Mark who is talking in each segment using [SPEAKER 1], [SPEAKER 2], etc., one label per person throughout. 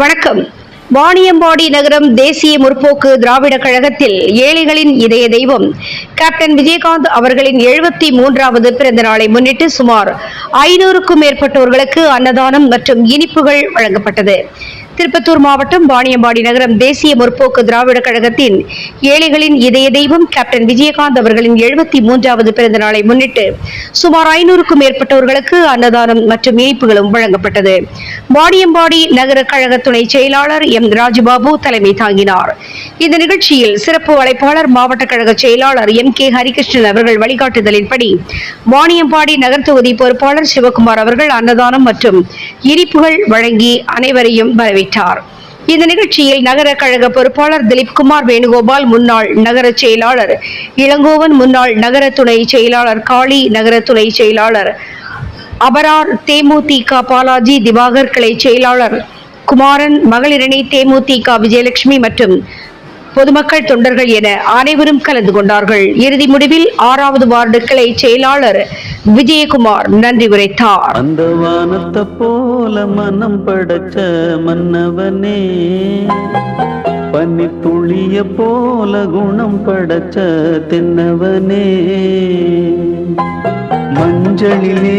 [SPEAKER 1] வணக்கம். வாணியம்பாடி நகரம் தேசிய முற்போக்கு திராவிட கழகத்தில் ஏழைகளின் இதய தெய்வம் கேப்டன் விஜயகாந்த் அவர்களின் எழுபத்தி மூன்றாவது பிறந்த நாளை முன்னிட்டு சுமார் ஐநூறுக்கும் மேற்பட்டோர்களுக்கு அன்னதானம் மற்றும் இனிப்புகள் வழங்கப்பட்டது. திருப்பத்தூர் மாவட்டம் வாணியம்பாடி நகரம் தேசிய முற்போக்கு திராவிட கழகத்தின் ஏழைகளின் இதய தெய்வம் கேப்டன் விஜயகாந்த் அவர்களின் எழுபத்தி மூன்றாவது பிறந்த நாளை முன்னிட்டு சுமார் ஐநூறுக்கும் மேற்பட்டவர்களுக்கு அன்னதானம் மற்றும் இனிப்புகளும் வழங்கப்பட்டது. வாணியம்பாடி நகர கழக துணை செயலாளர் எம் ராஜபாபு தலைமை தாங்கினார். இந்த நிகழ்ச்சியில் சிறப்பு அழைப்பாளர் மாவட்ட கழக செயலாளர் எம் கே ஹரிகிருஷ்ணன் அவர்கள் வழிகாட்டுதலின்படி வாணியம்பாடி நகர் தொகுதி பொறுப்பாளர் சிவகுமார் அவர்கள் அன்னதானம் மற்றும் இனிப்புகள் வழங்கி அனைவரையும் வரவேற்றார் இந்த நிகழ்ச்சியில் நகர கழக பொறுப்பாளர் திலீப்குமார் வேணுகோபால் முன்னாள் நகர செயலாளர் இளங்கோவன் முன்னாள் நகர துணை செயலாளர் காளி நகர துணை செயலாளர் அபரார் தேமுதிக பாலாஜி திவாகர் கிளை செயலாளர் குமாரன் மகளிரணி தேமுதிக விஜயலட்சுமி மற்றும் பொதுமக்கள் தொண்டர்கள் என அனைவரும் கலந்து கொண்டார்கள். இறுதி முடிவில் ஆறாவது வார்டு கிளை செயலாளர் விஜயகுமார் நன்றி உரைத்தார்.
[SPEAKER 2] அந்த வானத்தை போல மனம் படைச்ச மன்னவனே பன்னி துளிய போல குணம் படைச்ச தென்னவனே மஞ்சளிலே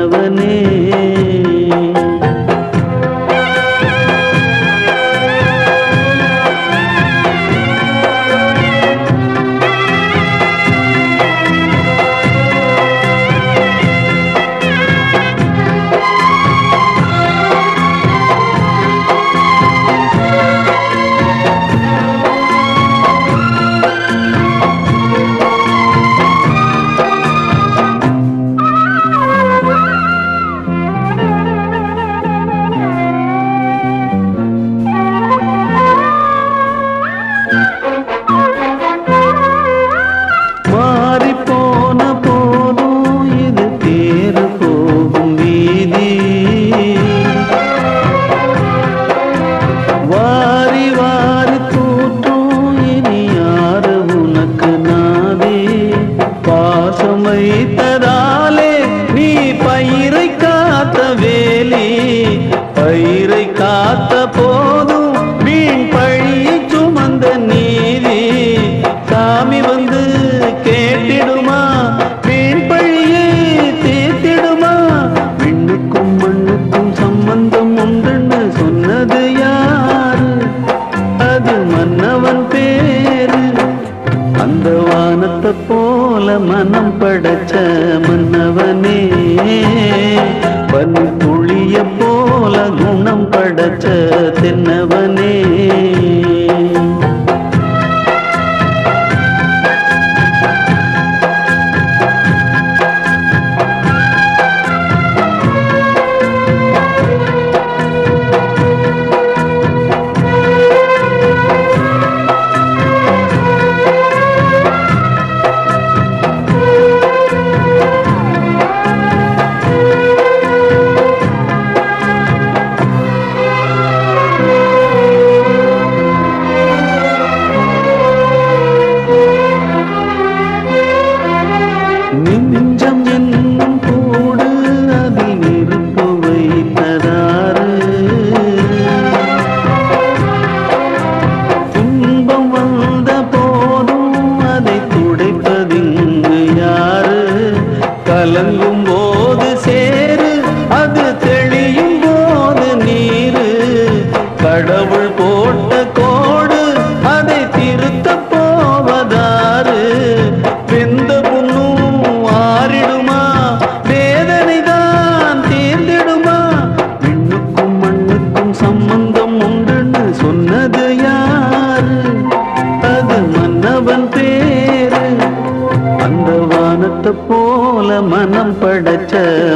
[SPEAKER 2] போல மனம் படைச்ச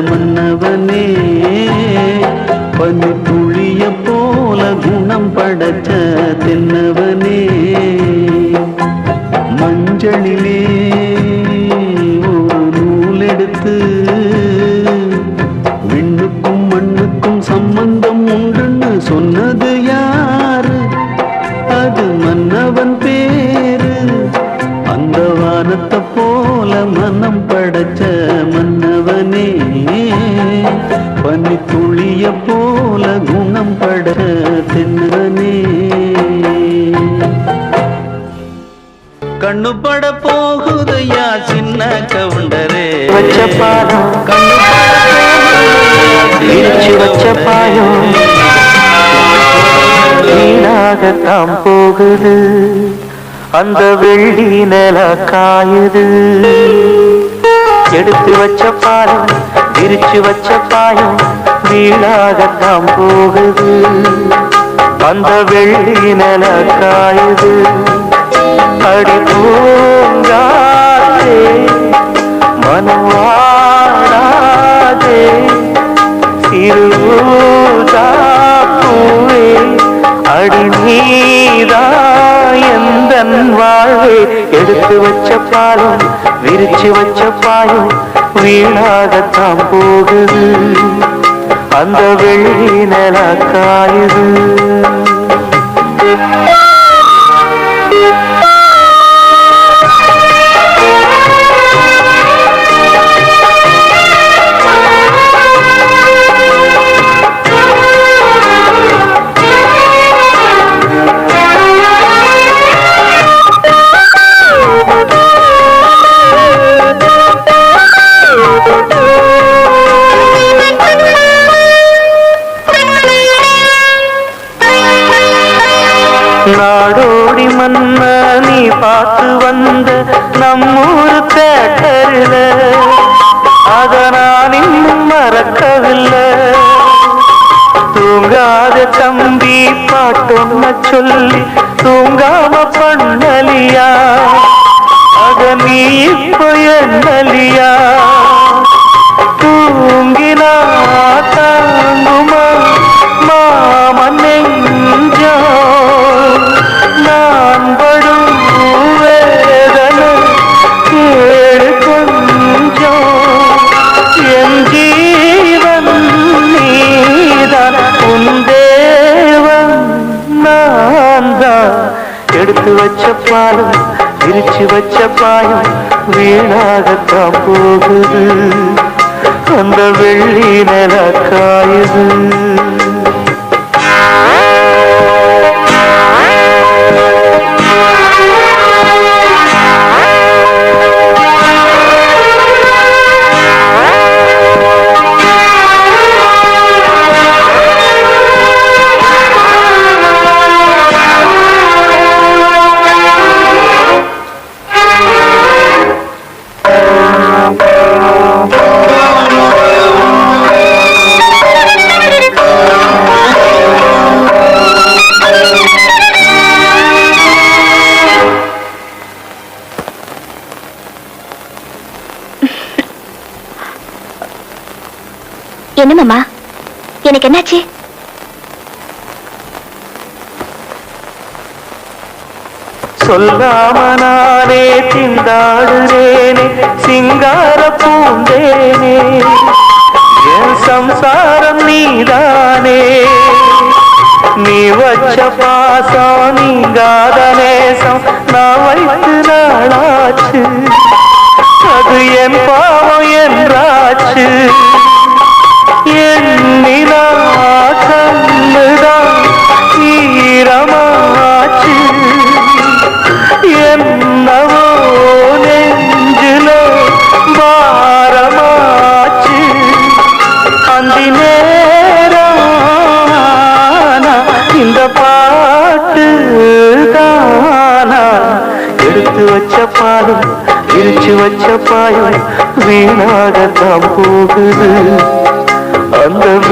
[SPEAKER 2] மன்னவனே. பனி துளிய போல குணம் படைச்ச தென்னவனே. மஞ்சளிலே
[SPEAKER 3] வீணாகத்தான் போகுது. அந்த வெள்ளி நில காயுது. எடுத்து வச்ச பாலம் விரிச்சு வச்ச பாயம் வீணாகத்தான் போகுது. அந்த வெள்ளி நில காயுது. அடி பூங்காதே மனவாடாதே சிறுதா அடி நீதா எந்தன் வாழ்வே? எடுத்து வச்ச பாலம் விரிச்சு வச்ச பாயம் வீணாகத்தான் போகுது. அந்த வெள்ளி நில பார்த்து வந்த நம்மூர் தேட்டரில் அத நான் இன்னும் மறக்கவில்லை. தூங்காத தம்பி பாட்டொன்ன சொல்லி தூங்காம பண்ணலியா? அத நீ இப்போ என்னலியா? வச்ச பாலம் விரிச்சு வச்ச பாயம் வீணாகத்தான் போகுது. அந்த வெள்ளி நில காயுது. சொல்லாம நானே திண்டாடுறேனே சிங்கார பூந்தேனே என் சம்சாரம் நீதானே. நீ வச்ச பாசம் நீங்காத நேசம் நான் வைத்து நாளாச்சு. அது என் பாவம் என்றாச்சு எண்ணினா கண்ணுதான்.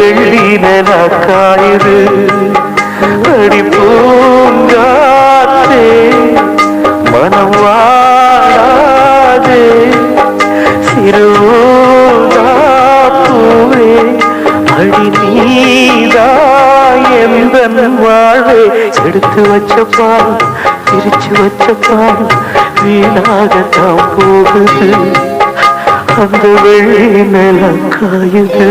[SPEAKER 3] வெள்ளி நில அடி பூங்காத்தே மனம் வாடாதே. சிறுதாப்பூவே அடி நீதா எந்த வாழ்வே. எடுத்து வச்சப்பால் பிரிச்சு வச்சப்பால் வீணாகத்தான் போகுது. அந்த வெள்ளி நில காயுது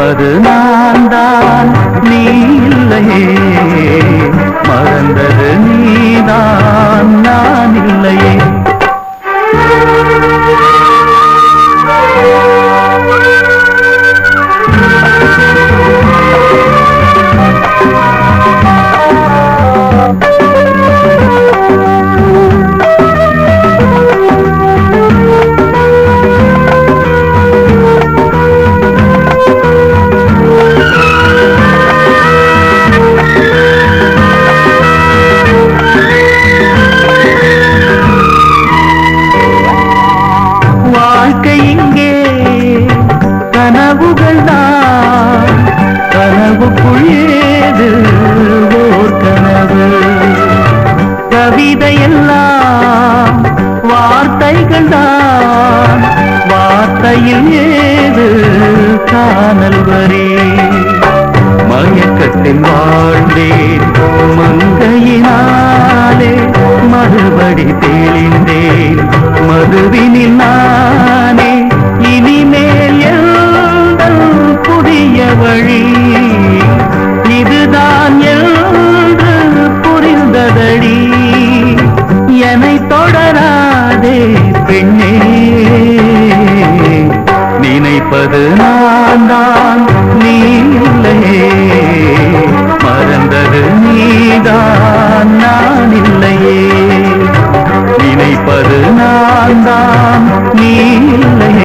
[SPEAKER 3] நினைப்பது வார்த்தையில் ஏது காணல் வரி? மயக்கத்தில் வாழ்ந்தேன் மங்கையினாலே மறுபடி தெளிந்தேன். மதுவினில் நானே இனிமேல் எங்கள் புதிய வழி. இதுதான் என்று நினைப்பது